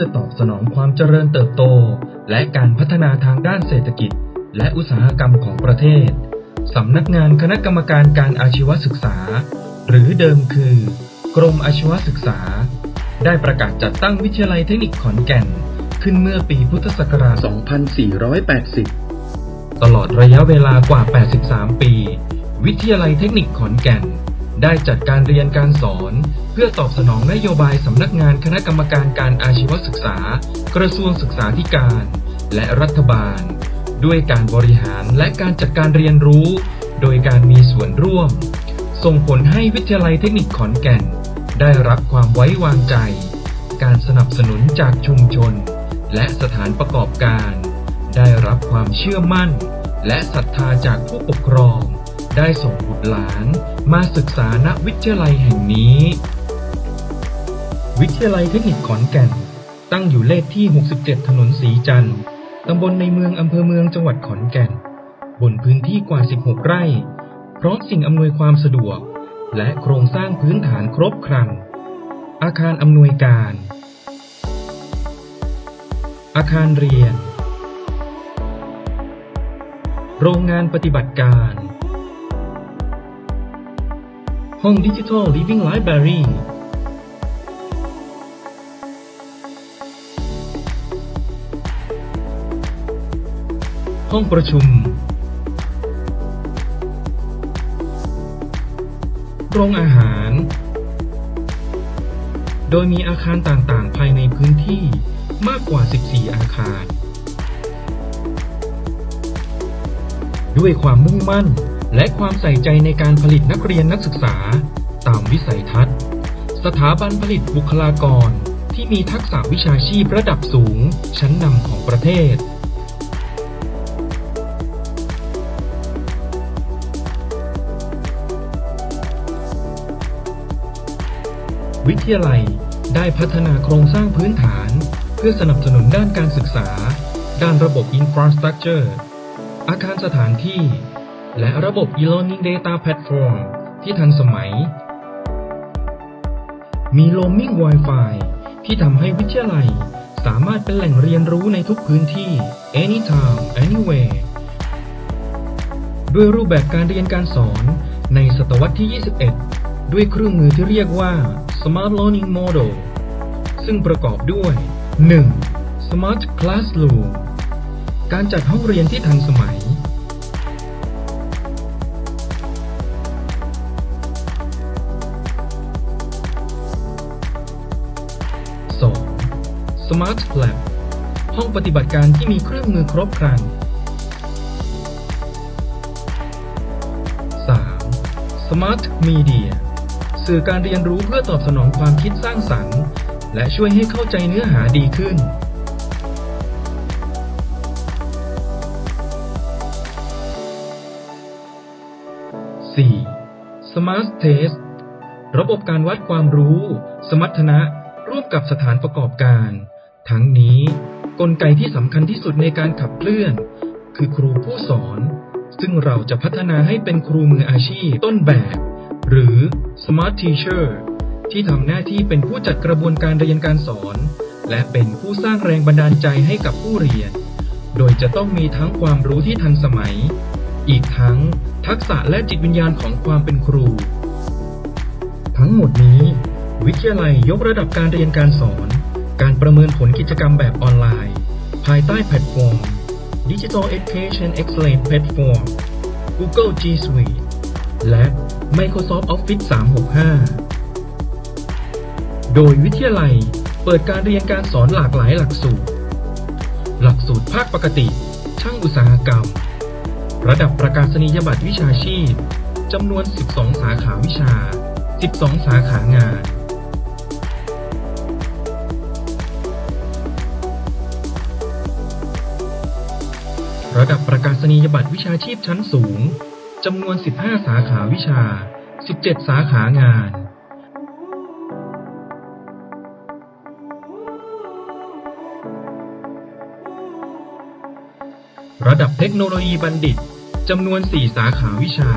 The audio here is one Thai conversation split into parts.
พื่อตอบสนองความเจริญเติบโต และการพัฒนาทางด้านเศรษฐกิจ และอุตสาหกรรมของประเทศ สำนักงานคณะกรรมการการอาชีวศึกษา หรือเดิมคือ กรมอาชีวศึกษา ได้ประกาศจัดตั้งวิทยาลัยเทคนิคขอนแก่น ขึ้นเมื่อปีพุทธศักราช 2480 ตลอดระยะเวลากว่า 83 ปี วิทยาลัยเทคนิคขอนแก่น ได้จัดการเรียนการสอน เพื่อตอบสนองนโยบายสำนักงานคณะกรรมการการอาชีวศึกษา กระทรวงศึกษาธิการ และรัฐบาล ด้วยการบริหารและการจัดการเรียนรู้ โดยการมีส่วนร่วม ส่งผลให้วิทยาลัยเทคนิคขอนแก่น ได้รับความไว้วางใจ การสนับสนุนจากชุมชน และสถานประกอบการ ได้รับความเชื่อมั่น และศรัทธาจากผู้ปกครอง ได้ส่งบุตรหลานมาศึกษาณวิทยาลัยแห่งนี้ วิทยาลัยเทคนิคขอนแก่น ตั้งอยู่เลขที่ 67 ถนนสีจันทร์ตำบลในเมืองอำเภอเมืองจังหวัดขอนแก่น บนพื้นที่กว่า 16 ไร่ พร้อมสิ่งอำนวยความสะดวก และโครงสร้างพื้นฐานครบครัน อาคารอำนวยการ อาคารเรียน โรงงานปฏิบัติการ ห้องดิจิทัล Living Library ห้องประชุม โรงอาหาร โดยมีอาคารต่างๆ ภายในพื้นที่มากกว่า 14 อาคาร ด้วยความมุ่งมั่น และความใส่ใจในการผลิตนักเรียนนักศึกษา ตามวิสัยทัศน์ สถาบันผลิตบุคลากร ที่มีทักษะวิชาชีพระดับสูง ชั้นนำของประเทศวิทยาลัยได้พัฒนาโครงสร้างพื้นฐาน เพื่อสนับสนุนด้านการศึกษา ด้านระบบ Infrastructure อาคารสถานที่ และระบบ e-learning data platform ที่ทันสมัย มี roaming Wi-Fi ที่ทำให้วิทยาลัย สามารถเป็นแหล่งเรียนรู้ในทุกพื้นที่ anytime anywhere ด้วยรูปแบบการเรียนการสอนในศตวรรษที่ 21 ด้วยเครื่องมือที่เรียกว่า Smart Learning Model ซึ่งประกอบด้วย 1. Smart Classroom การจัดห้องเรียนที่ทันสมัย Smart Lab ห้องปฏิบัติการที่มีเครื่องมือครบครัน 3. Smart Media สื่อการเรียนรู้เพื่อตอบสนองความคิดสร้างสรรค์ และช่วยให้เข้าใจเนื้อหาดีขึ้น 4. Smart Test ระบบการวัดความรู้ สมรรถนะ ร่วมกับสถานประกอบการ ทั้งนี้กลไกที่สำคัญที่สุดในการขับเคลื่อน คือครูผู้สอน ซึ่งเราจะพัฒนาให้เป็นครูมืออาชีพต้นแบบ หรือ Smart Teacher ที่ทำหน้าที่เป็นผู้จัดกระบวนการเรียนการสอน และเป็นผู้สร้างแรงบันดาลใจให้กับผู้เรียน โดยจะต้องมีทั้งความรู้ที่ทันสมัย อีกทั้งทักษะและจิตวิญญาณของความเป็นครู ทั้งหมดนี้ วิทยาลัยยกระดับการเรียนการสอน การประเมินผลกิจกรรมแบบออนไลน์ ภายใต้แพลตฟอร์ม Digital Education Excellence Platform Google G Suite และ Microsoft Office 365 โดยวิทยาลัยเปิดการเรียนการสอนหลากหลายหลักสูตร หลักสูตรภาคปกติ ช่างอุตสาหกรรม ระดับประกาศนียบัตรวิชาชีพจำนวน 12 สาขาวิชา 12 สาขางาน ระดับประกาศนียบัตรวิชาชีพชั้นสูงจำนวน 15 สาขาวิชา 17 สาขางาน ระดับเทคโนโลยีบัณฑิตจำนวน 4 สาขาวิชา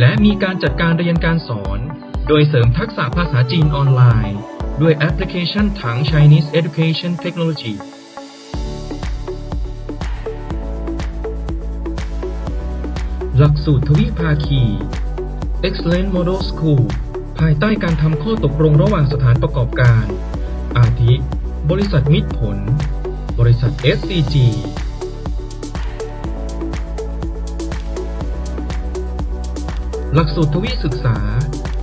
และมีการจัดการเรียนการสอน โดยเสริมทักษะภาษาจีนออนไลน์ ด้วยแอปพลิเคชันถัง Chinese Education Technology หลักสูตรทวิภาคี Excellent Model School ภายใต้การทำข้อตกลงระหว่างสถานประกอบการ อาทิ บริษัทมิตรผล บริษัท SCG หลักสูตรทวีศึกษา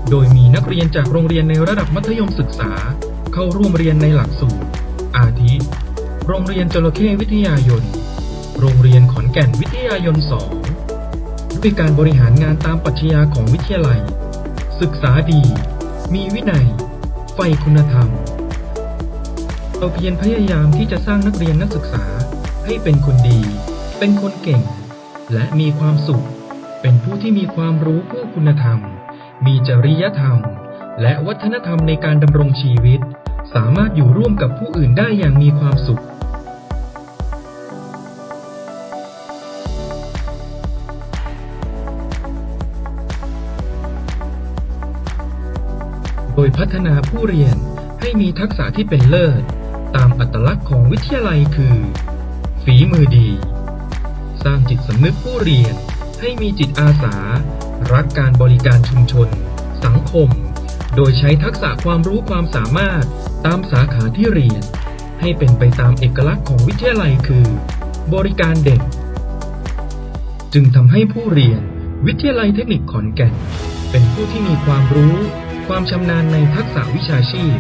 โดยมีนักเรียนจากโรงเรียนในระดับมัธยมศึกษา เข้าร่วมเรียนในหลักสูตร อาทิ โรงเรียนจระเข้วิทยายน โรงเรียนขอนแก่นวิทยายน2ด้วยการบริหารงานตามปรัชญาของวิทยาลัย ศึกษาดี มีวินัยใฝ่คุณธรรม เราเพียรพยายามที่จะสร้างนักเรียนนักศึกษาให้เป็นคนดี เป็นคนเก่ง และมีความสุข เป็นผู้ที่มีความรู้ผู้คุณธรรม มีจริยธรรม และวัฒนธรรมในการดำรงชีวิต สามารถอยู่ร่วมกับผู้อื่นได้อย่างมีความสุข โดยพัฒนาผู้เรียนให้มีทักษะที่เป็นเลิศ ตามอัตลักษณ์ของวิทยาลัยคือ ฝีมือดี สร้างจิตสำนึกผู้เรียนให้มีจิตอาสา รักการบริการชุมชน สังคม โดยใช้ทักษะความรู้ความสามารถตามสาขาที่เรียน ให้เป็นไปตามเอกลักษณ์ของวิทยาลัยคือ บริการเด็ก จึงทำให้ผู้เรียนวิทยาลัยเทคนิคขอนแก่น เป็นผู้ที่มีความรู้ ความชำนาญในทักษะวิชาชีพ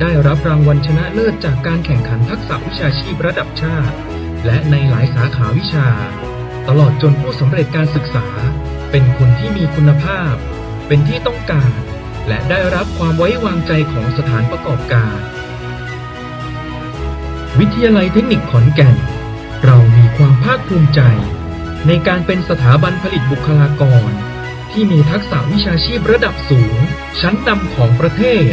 ได้รับรางวัลชนะเลิศจากการแข่งขันทักษะวิชาชีพระดับชาติ และในหลายสาขาวิชา ตลอดจนผู้สำเร็จการศึกษา เป็นคนที่มีคุณภาพ เป็นที่ต้องการ และได้รับความไว้วางใจของสถานประกอบการ วิทยาลัยเทคนิคขอนแก่น เรามีความภาคภูมิใจ ในการเป็นสถาบันผลิตบุคลากร ที่มีทักษะวิชาชีพระดับสูง ชั้นนำของประเทศ